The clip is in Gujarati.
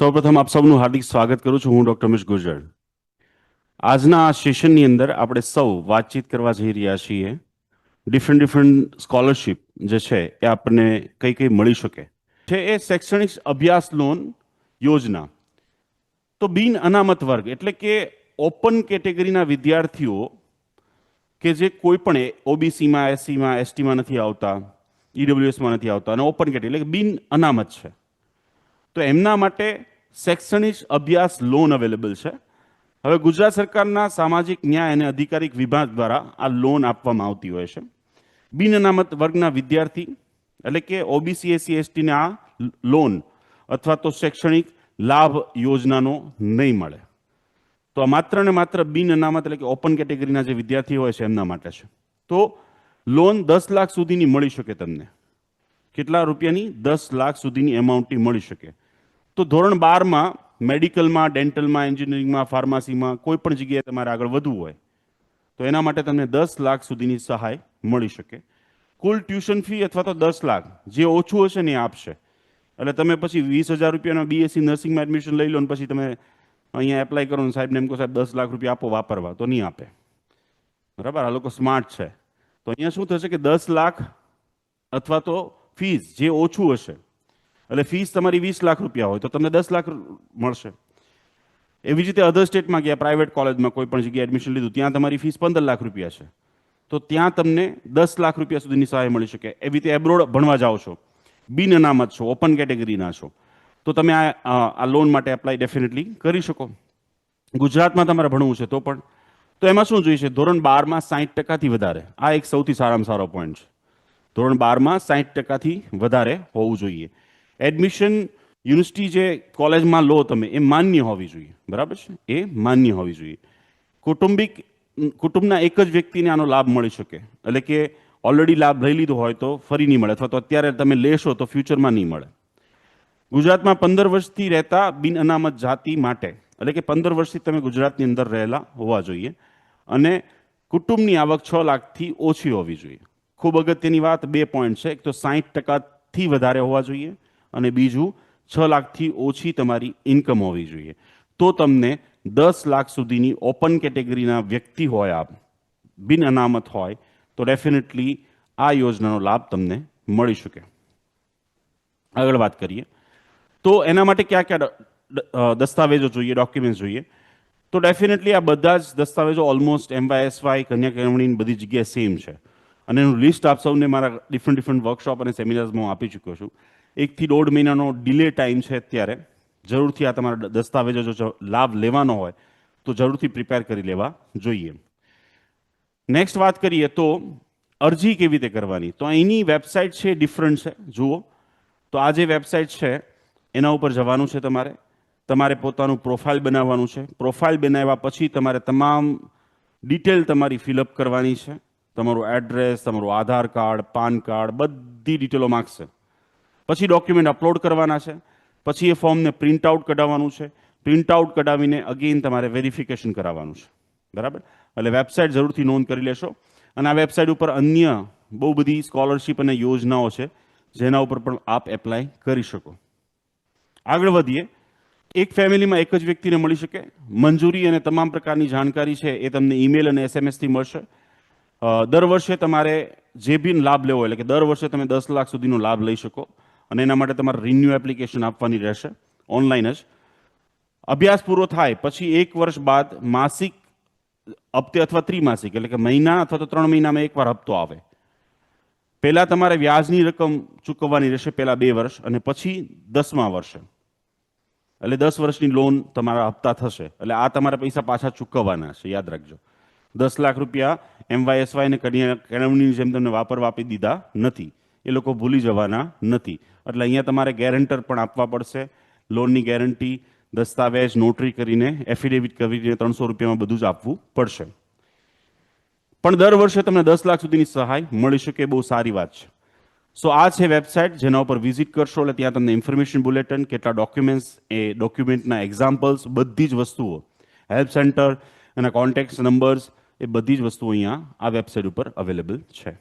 સૌપ્રથમ આપ સૌનું હાર્દિક સ્વાગત કરું છું. હું ડોક્ટર મિશ ગુર્જર. આજના આ સેશનની અંદર આપણે સૌ વાતચીત કરવા જઈ રહ્યા છીએ. ડિફરન્ટ ડિફરન્ટ સ્કોલરશિપ જે છે એ આપણને કઈ કઈ મળી શકે. છે એ શૈક્ષણિક અભ્યાસ લોન યોજના. તો બિન અનામત વર્ગ એટલે કે ઓપન કેટેગરીના વિદ્યાર્થીઓ કે જે કોઈ પણ ઓબીસીમાં, એસસીમાં, એસટીમાં નથી આવતા, ઈડબ્લ્યુએસમાં નથી આવતા અને ઓપન કેટેગરી એટલે બિન અનામત છે. તો એમના માટે શૈક્ષણિક અભ્યાસ લોન અવેલેબલ છે. હવે ગુજરાત સરકારના સામાજિક ન્યાય અને અધિકારિક વિભાગ દ્વારા આ લોન આપવામાં આવતી હોય છે. બિન અનામત વર્ગના વિદ્યાર્થી, એટલે કે ઓબીસી એસસી એસટીને આ લોન અથવા તો શૈક્ષણિક લાભ યોજનાનો નહીં મળે. તો માત્ર ને માત્ર બિન અનામત એટલે કે ઓપન કેટેગરીના જે વિદ્યાર્થીઓ હોય છે એમના માટે છે. તો લોન દસ લાખ સુધીની મળી શકે તમને. કેટલા રૂપિયાની? દસ લાખ સુધીની એમાઉન્ટની મળી શકે. તો ધોરણ બારમાં મેડિકલમાં, ડેન્ટલમાં, એન્જિનિયરિંગમાં, ફાર્મસીમાં કોઈ પણ જગ્યાએ તમારે આગળ વધવું હોય, તો એના માટે તમને દસ લાખ સુધીની સહાય મળી શકે. કુલ ટ્યુશન ફી અથવા તો દસ લાખ, જે ઓછું હશે ને એ આપશે. એટલે તમે પછી વીસ હજાર રૂપિયાનો બીએસસી નર્સિંગમાં એડમિશન લઈ લો ને પછી તમે અહીંયા એપ્લાય કરો ને સાહેબને એમ કહો, સાહેબ, દસ લાખ રૂપિયા આપો વાપરવા. તો નહીં આપે. બરાબર? આ લોકો સ્માર્ટ છે. તો અહીંયા શું થશે કે દસ લાખ અથવા તો ફીસ જે ઓછું હશે એટલે ફીસ તમારી વીસ લાખ રૂપિયા હોય તો તમને દસ લાખ મળશે. એવી જ રીતે અધર સ્ટેટમાં ગયા પ્રાઇવેટ કોલેજમાં કોઈ પણ જગ્યાએ એડમિશન લીધું, ત્યાં તમારી ફીસ પંદર લાખ રૂપિયા છે. તો ત્યાં તમને દસ લાખ રૂપિયા સુધીની સહાય મળી શકે. એવી રીતે એબ્રોડ ભણવા જાઓ છો, બિન અનામત છો ઓપન કેટેગરીના છો, તો તમે આ, આ- લોન માટે એપ્લાય ડેફિનેટલી કરી શકો. ગુજરાતમાં તમારે ભણવું છે તો પણ, તો એમાં શું જોઈશે ધોરણ બારમાં સાહીઠ ટકાથી વધારે. આ એક સૌથી સારામાં સારો પોઈન્ટ છે. ધોરણ બારમાં સાહીઠ ટકાથી વધારે હોવું જોઈએ. એડમિશન યુનિવર્સિટી જે કોલેજમાં લો તમે, એ માન્ય હોવી જોઈએ. બરાબર છે? એ માન્ય હોવી જોઈએ. કુટુંબિક, કુટુંબના એક જ વ્યક્તિને આનો લાભ મળી શકે. એટલે કે ઓલરેડી લાભ લઈ લીધો હોય તો ફરી નહીં મળે અથવા તો અત્યારે તમે લેશો તો ફ્યુચરમાં નહીં મળે. ગુજરાતમાં પંદર વર્ષથી રહેતા બિન અનામત જાતિ માટે, એટલે કે પંદર વર્ષથી તમે ગુજરાતની અંદર રહેલા હોવા જોઈએ. અને કુટુંબની આવક છ લાખથી ઓછી હોવી જોઈએ. ખૂબ અગત્યની વાત બે પોઈન્ટ છે. એક તો સાહીઠ ટકાથી વધારે હોવા જોઈએ. અને બીજું, છ લાખથી ઓછી તમારી ઇન્કમ હોવી જોઈએ. તો તમને દસ લાખ સુધીની ઓપન કેટેગરીના વ્યક્તિ હોય આપ, બિન અનામત હોય, તો ડેફિનેટલી આ યોજનાનો લાભ તમને મળી શકે. આગળ વાત કરીએ. તો એના માટે કયા કયા દસ્તાવેજો જોઈએ ડોક્યુમેન્ટ્સ જોઈએ? તો ડેફિનેટલી આ બધા જ દસ્તાવેજો ઓલમોસ્ટ એમવાયએસવાય કન્યા કેળવણી બધી જગ્યાએ સેમ છે. અને એનું લિસ્ટ આપ સૌને મારા ડિફરન્ટ ડિફરન્ટ વર્કશોપ અને સેમિનાર્સમાં હું આપી ચૂક્યો છું. એકથી દોઢ મહિનાનો ડિલે ટાઈમ છે અત્યારે. જરૂરથી આ તમારા દસ્તાવેજો જો લાભ લેવાનો હોય, તો જરૂરથી પ્રિપેર કરી લેવા જોઈએ. નેક્સ્ટ વાત કરીએ તો અરજી કેવી રીતે કરવાની? તો અહીંની વેબસાઇટ છે ડિફરન્ટ છે. જુઓ. તો આ જે વેબસાઇટ છે, એના ઉપર જવાનું છે તમારે. તમારે પોતાનું પ્રોફાઇલ બનાવવાનું છે. પ્રોફાઇલ બનાવ્યા પછી તમારે તમામ ડિટેલ તમારી ફિલઅપ કરવાની છે. તમારું એડ્રેસ તમારું આધાર કાર્ડ પાન કાર્ડ બધી ડિટેલો માગશે. પછી ડોક્યુમેન્ટ અપલોડ કરવાના છે, પછી એ ફોર્મને પ્રિન્ટ આઉટ કઢાવવાનું છે. પ્રિન્ટ આઉટ કઢાવીને અગેન તમારે વેરિફિકેશન કરાવવાનું છે. બરાબર? એટલે વેબસાઇટ જરૂરથી નોંધ કરી લેશો. અને આ વેબસાઇટ ઉપર અન્ય બહુ બધી સ્કોલરશિપ અને યોજનાઓ છે, જેના ઉપર પણ આપ એપ્લાય કરી શકો. આગળ વધીએ. એક ફેમિલીમાં એક જ વ્યક્તિને મળી શકે. મંજૂરી અને તમામ પ્રકારની જાણકારી છે એ તમને ઈમેલ અને એસએમએસથી મળશે. દર વર્ષે તમારે જે બી લાભ લેવો એટલે કે દર વર્ષે તમે દસ લાખ સુધીનો લાભ લઈ શકો. અને એના માટે તમારે રિન્યુ એપ્લિકેશન આપવાની રહેશે. ઓનલાઈન જ. અભ્યાસ પૂરો થાય, પછી એક વર્ષ બાદ માસિક હપ્તે અથવા ત્રિમાસિક, એટલે કે મહિના અથવા તો ત્રણ મહિનામાં એકવાર હપ્તો આવે. પહેલાં તમારે વ્યાજની રકમ ચૂકવવાની રહેશે પહેલાં બે વર્ષ અને પછી દસમા વર્ષે. એટલે દસ વર્ષની લોન તમારા હપ્તા થશે. એટલે આ તમારે પૈસા પાછા ચૂકવવાના છે, યાદ રાખજો. દસ લાખ રૂપિયા એમવાયએસવાય ને કન્યા કેળવણીની જેમ તમને વાપરવા આપી દીધા નથી. એ લોકો ભૂલી જવાના નથી. એટલે અહીંયા તમારે ગેરંટર પણ આપવા પડશે. લોનની ગેરંટી દસ્તાવેજ નોટરી કરીને એફિડેવિટ કરીને ત્રણસો રૂપિયામાં બધું જ આપવું પડશે. પણ દર વર્ષે તમને દસ લાખ સુધીની સહાય મળી શકે બહુ સારી વાત છે. સો આ છે વેબસાઇટ જેના ઉપર વિઝિટ કરશો એટલે ત્યાં તમને ઇન્ફોર્મેશન બુલેટિન કેટલા ડોક્યુમેન્ટ્સ એ ડોક્યુમેન્ટના એક્ઝામ્પલ્સ બધી જ વસ્તુઓ. હેલ્પ સેન્ટર એના કોન્ટેક્ટ નંબર્સ એ બધી જ વસ્તુઓ અહીંયા આ વેબસાઇટ ઉપર અવેલેબલ છે.